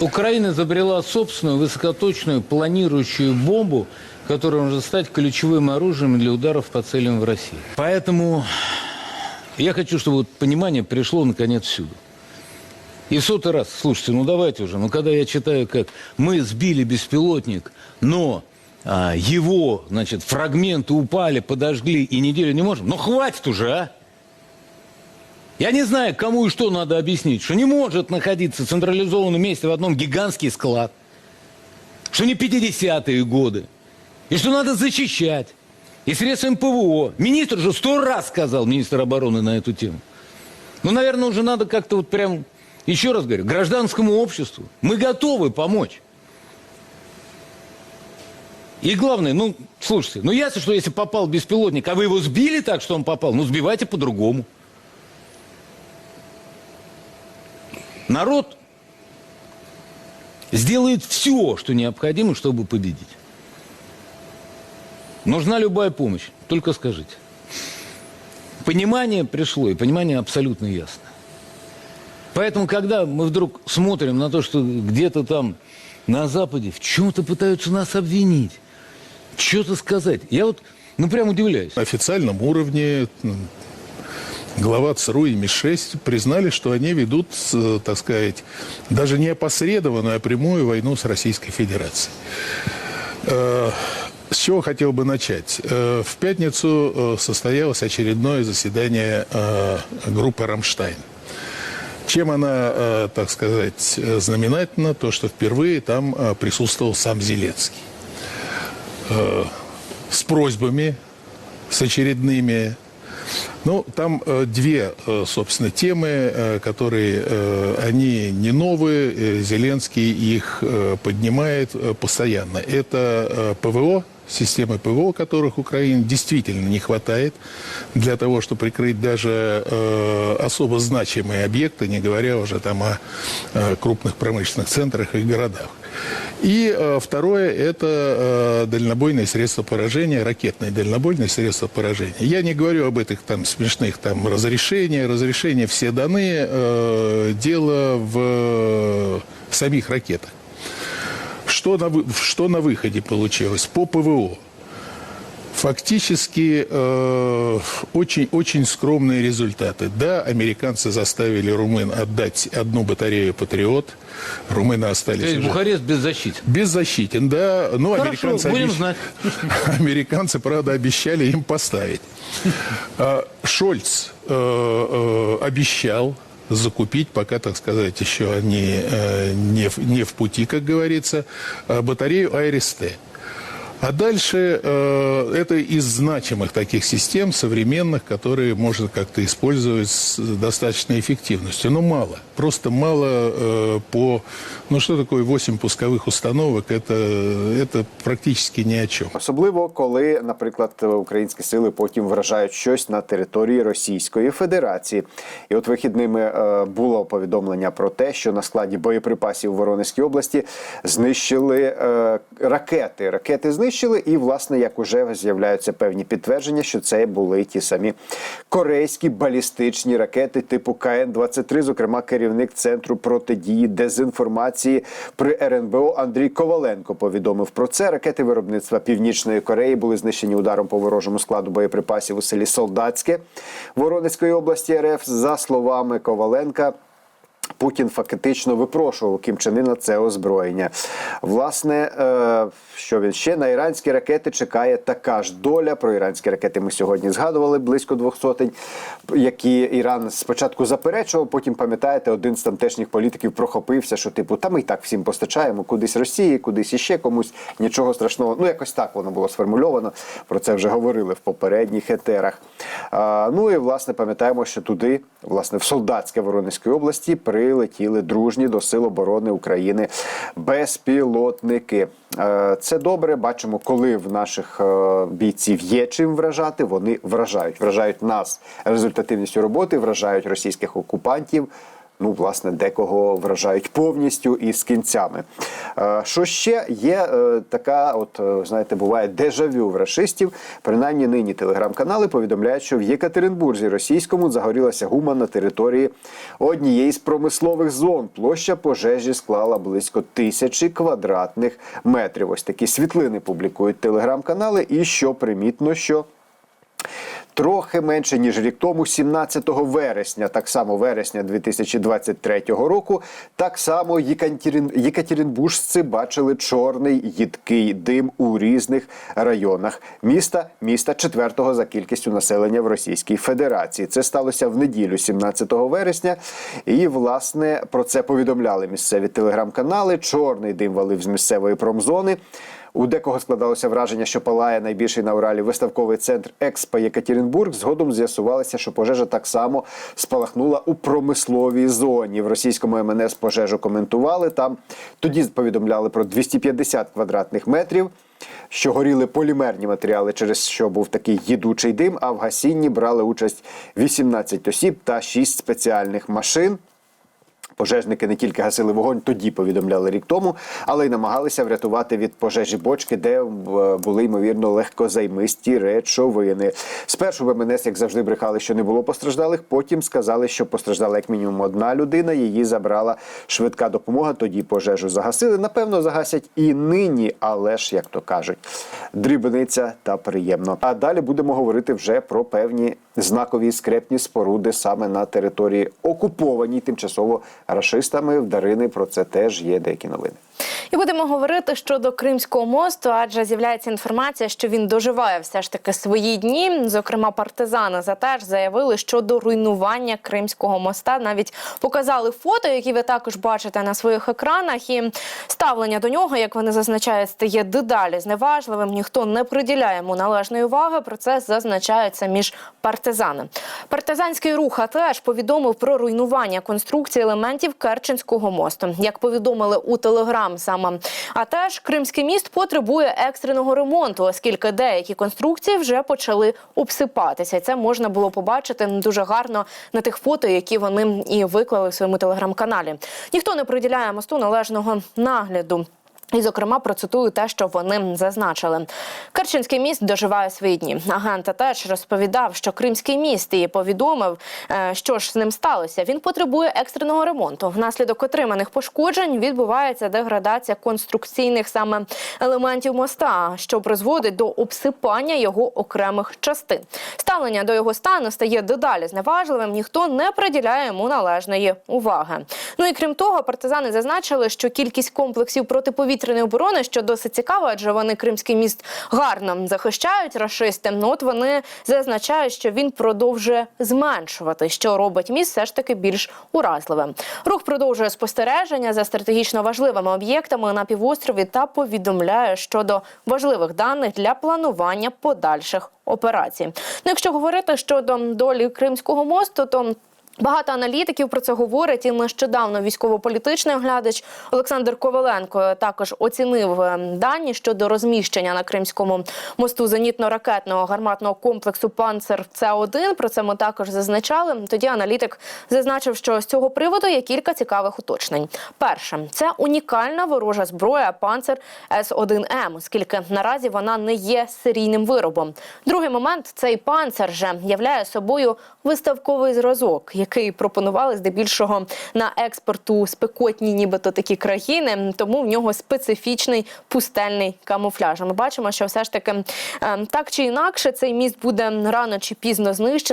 Украина изобрела собственную высокоточную планирующую бомбу, которая может стать ключевым оружием для ударов по целям в России. Поэтому я хочу, чтобы вот понимание пришло наконец всюду. И сотый раз, слушайте, ну давайте уже, ну когда я читаю, как мы сбили беспилотник, но а, его, значит, фрагменты упали, подожгли и неделю не можем, ну хватит уже, а! Я не знаю, кому и что надо объяснить, что не может находиться централизованном месте в одном гигантский склад, что не 50-е годы, и что надо защищать, и средствами ПВО. Министр же сто раз сказал, министр обороны, на эту тему. Ну, наверное, уже надо как-то вот прям, еще раз говорю, гражданскому обществу. Мы готовы помочь. И главное, ну, слушайте, ну ясно, что если попал беспилотник, а вы его сбили так, что он попал, ну, сбивайте по-другому. Народ сделает все, что необходимо, чтобы победить. Нужна любая помощь, только скажите. Понимание пришло, и понимание абсолютно ясно. Поэтому, когда мы вдруг смотрим на то, что где-то там на Западе в чем-то пытаются нас обвинить, что-то сказать, я вот, ну, прям удивляюсь. На официальном уровне глава ЦРУ и МИ-6 признали, что они ведут, э, так сказать, даже не опосредованную, а прямую войну с Российской Федерацией. Э, С чего хотел бы начать? Э, В пятницу состоялось очередное заседание группы «Рамштайн». Чем она, так сказать, знаменательна? То, что впервые там присутствовал сам Зеленский. С просьбами, с очередными ну, там э, две, э, собственно, темы, э, которые, э, они не новые, э, Зеленский их э, поднимает э, постоянно. Это э, ПВО, системы ПВО, которых Украине действительно не хватает для того, чтобы прикрыть даже э, особо значимые объекты, не говоря уже там о э, крупных промышленных центрах и городах. И э, второе – это э, дальнобойные средства поражения, ракетные дальнобойные средства поражения. Я не говорю об этих там смешных там разрешениях, разрешения все даны, э, дело в, в самих ракетах. Что на, вы- что на выходе получилось? По ПВО. Фактически э, очень, очень скромные результаты. Да, американцы заставили румын отдать одну батарею «Патриот». Румыны остались То есть уже- Бухарест беззащитен. Беззащитен, да. Ну, Хорошо, американцы, будем обещ- знать. американцы, правда, обещали им поставить. А, Шольц э, э, обещал закупить, пока, так сказать, еще они э, не, в- не в пути, как говорится, батарею батарею АРСТ. А дальше э, это из значимых таких систем современных, которые можно как-то использовать с достаточной эффективностью. Но мало. Просто мало э, по... Ну что такое 8 пусковых установок? Это, это практически ни о чем. Особливо коли, наприклад, українські сили потім вражають щось на території Російської Федерації. І от вихідними е, було повідомлення про те, що на складі боєприпасів у Воронезькій області знищили е, ракети. Ракети знищили, і власне, як уже з'являються певні підтвердження, що це були ті самі корейські балістичні ракети типу КН-23, зокрема керівник центру протидії дезінформації при РНБО Андрій Коваленко повідомив про це. Ракети виробництва Північної Кореї були знищені ударом по ворожому складу боєприпасів у селі Солдатське Воронезької області РФ. За словами Коваленка. Путін фактично випрошував Кім Чен Ына це озброєння. Власне, е, що він ще на іранські ракети чекає така ж доля. Про іранські ракети ми сьогодні згадували близько двох сотень, які Іран спочатку заперечував. Потім пам'ятаєте, один з тамтешніх політиків прохопився, що типу, та ми і так всім постачаємо, кудись Росії, кудись іще комусь. Нічого страшного. Ну якось так воно було сформульовано. Про це вже говорили в попередніх етерах. А, ну і власне пам'ятаємо, що туди, власне, в солдатське Воронезької області прилетіли дружні до Сил оборони України безпілотники. Е, Це добре. Бачимо, коли в наших е, бійців є чим вражати, вони вражають. Вражають нас результативністю роботи, вражають російських окупантів. Ну, власне, декого вражають повністю і з кінцями. Е, Що ще є е, така, от е, знаєте, буває дежавю в рашистів. Принаймні нині телеграм-канали повідомляють, що в Єкатеринбурзі російському загорілася гума на території однієї з промислових зон. Площа пожежі склала близько тисячі квадратних метрів. Ось такі світлини публікують телеграм-канали. І що примітно, що Трохи менше ніж рік тому, 17 вересня, так само вересня 2023 року, так само Єкатерин... Єкатеринбуржці бачили чорний їдкий дим у різних районах міста, міста четвертого за кількістю населення в Російській Федерації. Це сталося в неділю, 17 вересня. І власне про це повідомляли місцеві телеграм-канали. Чорний дим валив з місцевої промзони. У декого складалося враження, що палає найбільший на Уралі виставковий центр Експо Єкатеринбург. Згодом з'ясувалося, що пожежа так само спалахнула у промисловій зоні. В російському МНС пожежу коментували. Там тоді повідомляли про 250 квадратних метрів. Що горіли полімерні матеріали, через що був такий їдучий дим. А в гасінні брали участь 18 осіб та 6 спеціальних машин. Пожежники не тільки гасили вогонь, тоді повідомляли рік тому, але й намагалися врятувати від пожежі бочки, де е, були ймовірно легкозаймисті речовини. Спершу в МНС, як завжди, брехали, що не було постраждалих. Потім сказали, що постраждала як мінімум одна людина. Її забрала швидка допомога. Тоді пожежу загасили. Напевно, загасять і нині, але ж як то кажуть, дрібниця та приємно. А далі будемо говорити вже про певні знакові скрепні споруди саме на території окупованій тимчасово рашистами. В Дарини про це теж є деякі новини. І будемо говорити щодо Кримського мосту, адже з'являється інформація, що він доживає все ж таки свої дні. Зокрема, партизани за теж заявили щодо руйнування Кримського моста. Навіть показали фото, які ви також бачите на своїх екранах. І ставлення до нього, як вони зазначають, стає дедалі зневажливим. Ніхто не приділяє йому належної уваги. Про це зазначається між партизани. Партизанський рух теж повідомив про руйнування конструкції елементів Керченського мосту. Як повідомили у телеграм саме а теж Кримський міст потребує екстреного ремонту, оскільки деякі конструкції вже почали обсипатися. Це можна було побачити дуже гарно на тих фото, які вони і виклали в своєму телеграм-каналі. Ніхто не приділяє мосту належного нагляду. І, зокрема, процитую те, що вони зазначили. Керченський міст доживає свої дні. Агент теж розповідав, що Кримський міст і повідомив, е, що ж з ним сталося. Він потребує екстреного ремонту. Внаслідок отриманих пошкоджень відбувається деградація конструкційних саме елементів моста, що призводить до обсипання його окремих частин. Ставлення до його стану стає дедалі зневажливим. Ніхто не приділяє йому належної уваги. Ну і крім того, партизани зазначили, що кількість комплексів протиповітряної оборони, що досить цікаво, адже вони Кримський міст гарно захищають рашисти. Ну от вони зазначають, що він продовжує зменшувати, що робить міст все ж таки більш уразливим. Рух продовжує спостереження за стратегічно важливими об'єктами на півострові та повідомляє щодо важливих даних для планування подальших операцій. Ну, якщо говорити щодо долі Кримського мосту, то Багато аналітиків про це говорять. І нещодавно військово-політичний оглядач Олександр Коваленко також оцінив е, дані щодо розміщення на Кримському мосту зенітно-ракетного гарматного комплексу Панцер С1. Про це ми також зазначали. Тоді аналітик зазначив, що з цього приводу є кілька цікавих уточнень. Перше, це унікальна ворожа зброя Панцер С1М, оскільки наразі вона не є серійним виробом. Другий момент цей панцер же являє собою виставковий зразок, який пропонували здебільшого на експорту спекотні, нібито такі країни. Тому в нього специфічний пустельний камуфляж. Ми бачимо, що все ж таки е, так чи інакше цей міст буде рано чи пізно знищений.